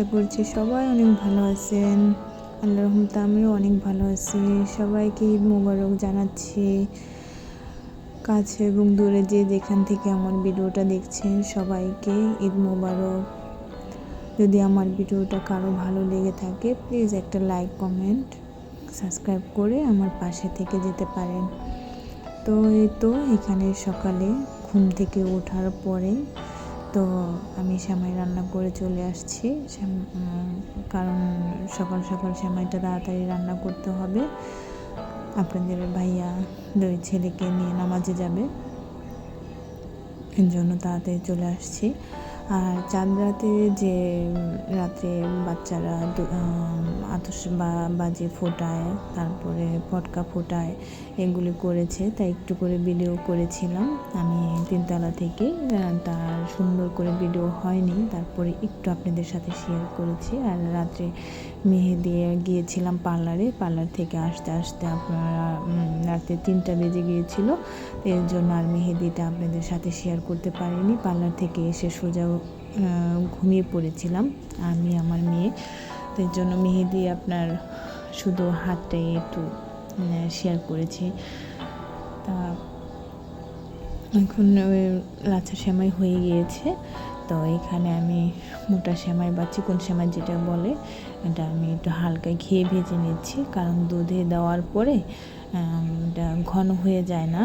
আশা করছি সবাই অনেক ভালো আছেন। আল্লাহ রহমতে আমিও অনেক ভালো আছি। সবাইকে ঈদ মোবারক জানাচ্ছি। কাছে এবং দূরে যে যেখান থেকে আমার ভিডিওটা দেখছেন সবাইকে ঈদ মোবারক। যদি আমার ভিডিওটা কারও ভালো লেগে থাকে প্লিজ একটা লাইক কমেন্ট সাবস্ক্রাইব করে আমার পাশে থেকে যেতে পারেন। তো এই তো এখানে সকালে ঘুম থেকে ওঠার পরে তো আমি সেমাই রান্না করে চলে আসছি। কারণ সকাল সকাল সেমাইটা তাড়াতাড়ি রান্না করতে হবে। আপনাদের ভাইয়া দুই ছেলেকে নিয়ে নামাজে যাবে। এর জন্য তাড়াতাড়ি চলে আসছি। আর চাঁদ রাতে যে রাতে বাচ্চারা আতস বা বাজে ফোটায়, তারপরে পটকা ফোটায়, এগুলি করেছে। তাই একটু করে ভিডিও করেছিলাম। আমি তিনতলা থেকে তার সুন্দর করে ভিডিও হয়নি। তারপরে একটু আপনাদের সাথে শেয়ার করেছি। আর রাত্রে মেহেদি গিয়েছিলাম পার্লারে। পার্লার থেকে আসতে আসতে আপনারা রাতে তিনটা বেজে গিয়েছিল। এর জন্য আর মেহেদিটা আপনাদের সাথে শেয়ার করতে পারিনি। পার্লার থেকে এসে সোজা ঘুমিয়ে পড়েছিলাম আমি, আমার মেয়ে। এর জন্য মেহেদি আপনার শুধু হাতটাই একটু শেয়ার করেছি। তা এখন লাচা সেমাই হয়ে গিয়েছে। তো এখানে আমি মোটা সেমাই বা চিকন সেমাই যেটা বলে, এটা আমি একটু হালকা ঘিয়ে ভেজে নিচ্ছি। কারণ দুধে দেওয়ার পরে ঘন হয়ে যায় না।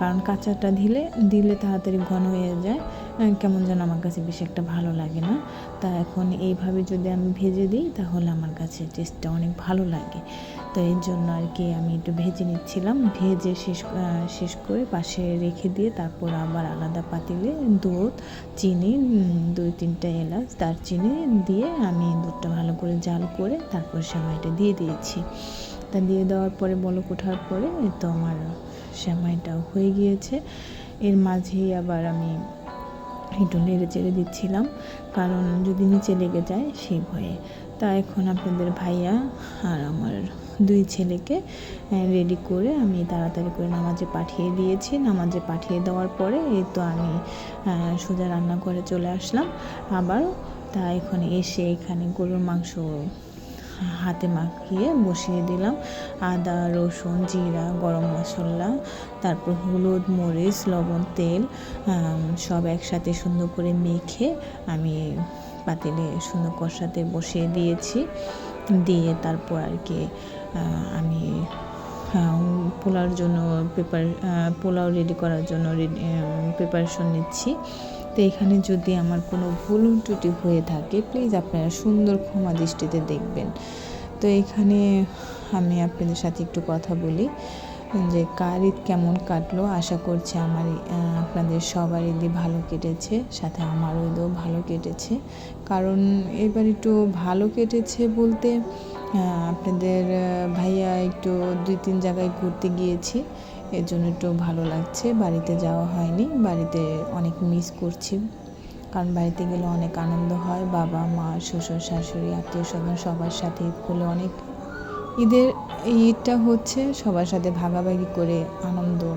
কারণ কাঁচাটা দিলে দিলে তাড়াতাড়ি ঘন হয়ে যায়। কেমন যেন আমার কাছে বেশি একটা ভালো লাগে না। তা এখন এইভাবে যদি আমি ভেজে দিই, তাহলে আমার কাছে টেস্টটা অনেক ভালো লাগে। তো এর জন্য আর কি আমি একটু ভেজে নিচ্ছিলাম। ভেজে শেষ শেষ করে পাশে রেখে দিয়ে তারপর আবার আলাদা পাতিলে দুধ, চিনি দুই তিনটা এলাচ, দারচিনি দিয়ে আমি দুধটা ভালো করে জাল করে তারপর সেমাইটা দিয়ে দিয়েছি। তা দিয়ে দেওয়ার পরে, বলক ওঠার পরে তো আমার সেমাইটাও হয়ে গিয়েছে। এর মাঝেই আবার আমি একটু নেড়ে চেড়ে দিচ্ছিলাম, কারণ যদি নিচে লেগে যায় সেই ভয়ে। তা এখন আপনাদের ভাইয়া আর আমার দুই ছেলেকে রেডি করে আমি তাড়াতাড়ি করে নামাজে পাঠিয়ে দিয়েছি। নামাজে পাঠিয়ে দেওয়ার পরে এই তো আমি সোজা রান্না করে চলে আসলাম। আবার তা এখন এসে এখানে গরুর মাংস হাতে মাখিয়ে বসিয়ে দিলাম। আদা, রসুন, জিরা, গরম মশলা, তারপর হলুদ, মরিচ, লবণ, তেল সব একসাথে সুন্দর করে মেখে আমি পাতিলে সুন্দর কষাতে বসিয়ে দিয়েছি। দিয়ে তারপর আর কি আমি পোলাওর জন্য পেপার পোলাও রেডি করার জন্য রেডি প্রিপারেশন নিচ্ছি। তো এখানে যদি আমার কোনো ভুল ত্রুটি হয়ে থাকে প্লিজ আপনারা সুন্দর ক্ষমা দৃষ্টিতে দেখবেন। তো এখানে আমি আপনাদের সাথে একটু কথা বলি, যে কার ঈদ কেমন কাটলো? আশা করছি আমার আপনাদের সবার ঈদই ভালো কেটেছে, সাথে আমার ঈদও ভালো কেটেছে। কারণ এবার একটু ভালো কেটেছে বলতে আপনাদের ভাইয়া একটু দুই তিন জায়গায় ঘুরতে গিয়েছি। এর জন্য একটু ভালো লাগছে। বাড়িতে যাওয়া হয়নি। বাড়িতে অনেক মিস করছি। কারণ বাড়িতে গেলে অনেক আনন্দ হয়। বাবা, মা, শ্বশুর, শাশুড়ি, আত্মীয় স্বজন সবার সাথে ঈদ অনেক ঈদের ঈদটা হচ্ছে সবার সাথে ভাগাভাগি করে আনন্দ,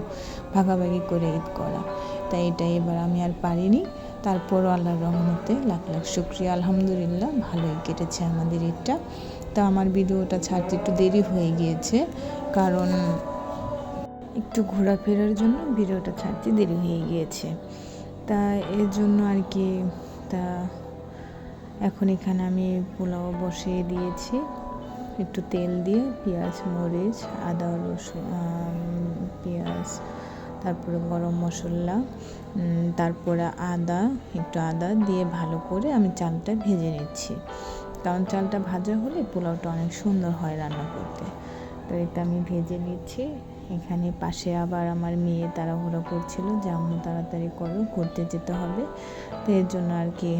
ভাগাভাগি করে ঈদ করা। তাই এটা এবার আমি আর পারিনি। তারপরও আল্লাহর রহমতে লাখ লাখ শুক্রিয়া। আলহামদুলিল্লাহ, ভালোই কেটেছে আমাদের ঈদটা। তা আমার ভিডিওটা ছাড়তে একটু দেরি হয়ে গিয়েছে। কারণ একটু ঘোরাফেরার জন্য ভিডিওটা ছাড়তে দেরি হয়ে গিয়েছে। তা এর জন্য আর কি, তা এখন এখানে আমি পোলাও বসিয়ে দিয়েছি। একটু তেল দিয়ে পেঁয়াজ, মরিচ, আদা, রসুন পেঁয়াজ, তারপরে গরম মশলা তারপরে আদা, একটু আদা দিয়ে ভালো করে আমি চালটা ভেজে নিচ্ছি। কারণ চালটা ভাজা হলে পোলাওটা অনেক সুন্দর হয় রান্না করতে। তো এটা আমি ভেজে নিচ্ছি। এখানে পাশে আবার আমার মেয়ে তাড়াহুড়ো করছিল যে, আম্মু, তাড়াতাড়ি করো, ঘুরতে যেতে হবে। তো এর জন্য আর কি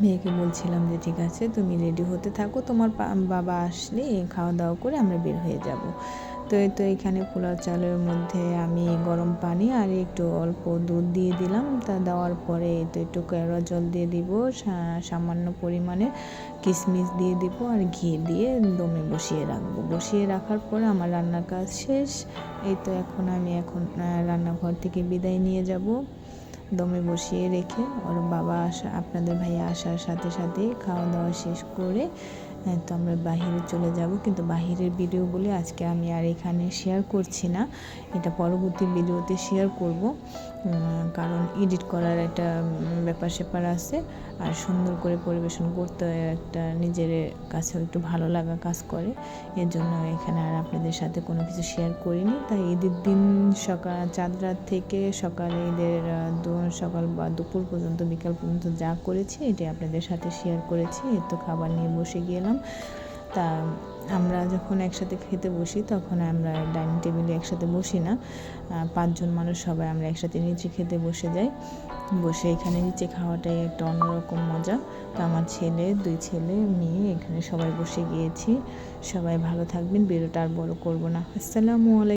মেয়েকে বলছিলাম যে, ঠিক আছে, তুমি রেডি হতে থাকো। তোমার বাবা আসলে খাওয়া দাওয়া করে আমরা বের হয়ে যাব। তো এই তো এখানে পোলাও চালের মধ্যে আমি গরম পানি আর একটু অল্প দুধ দিয়ে দিলাম। তা দেওয়ার পরে তো একটু কেওড়া জল দিয়ে দিব সামান্য পরিমাণে কিশমিশ দিয়ে দিব আর ঘি দিয়ে দমে বসিয়ে রাখব। বসিয়ে রাখার পরে আমার রান্নার কাজ শেষ। এই তো এখন আমি এখন রান্নাঘর থেকে বিদায় নিয়ে যাব। দমে বসিয়ে রেখে ওর বাবা আসা, আপনাদের ভাইয়া আসার সাথে সাথে খাওয়া দাওয়া শেষ করে হ্যাঁ, তো আমরা বাহিরে চলে যাব। কিন্তু বাহিরের ভিডিওগুলি আজকে আমি আর এখানে শেয়ার করছি না। এটা পরবর্তী ভিডিওতে শেয়ার করব। কারণ এডিট করার একটা ব্যাপার স্যাপার আছে। আর সুন্দর করে পরিবেশন করতে একটা নিজের কাছেও একটু ভালো লাগা কাজ করে। এর জন্য এখানে আর আপনাদের সাথে কোনো কিছু শেয়ার করিনি। তাই ঈদের দিন সকাল চাঁদ রাত থেকে সকালে ঈদের সকাল বা দুপুর পর্যন্ত বিকাল পর্যন্ত যা করেছি এটি আপনাদের সাথে শেয়ার করেছি। এর তো খাবার নিয়ে বসে গেলাম। তা আমরা যখন একসাথে খেতে বসি, তখন আমরা ডাইনিং টেবিলে একসাথে বসি না। পাঁচজন মানুষ সবাই আমরা একসাথে নিচে খেতে বসে যাই। বসে এখানে নিচে খাওয়াটাই একটা অন্যরকম মজা। তো আমার ছেলে, দুই ছেলে, মেয়ে, এখানে সবাই বসে গিয়েছি। সবাই ভালো থাকবেন বেরোটা আর বড় করব না। আসসালামু আলাইকুম।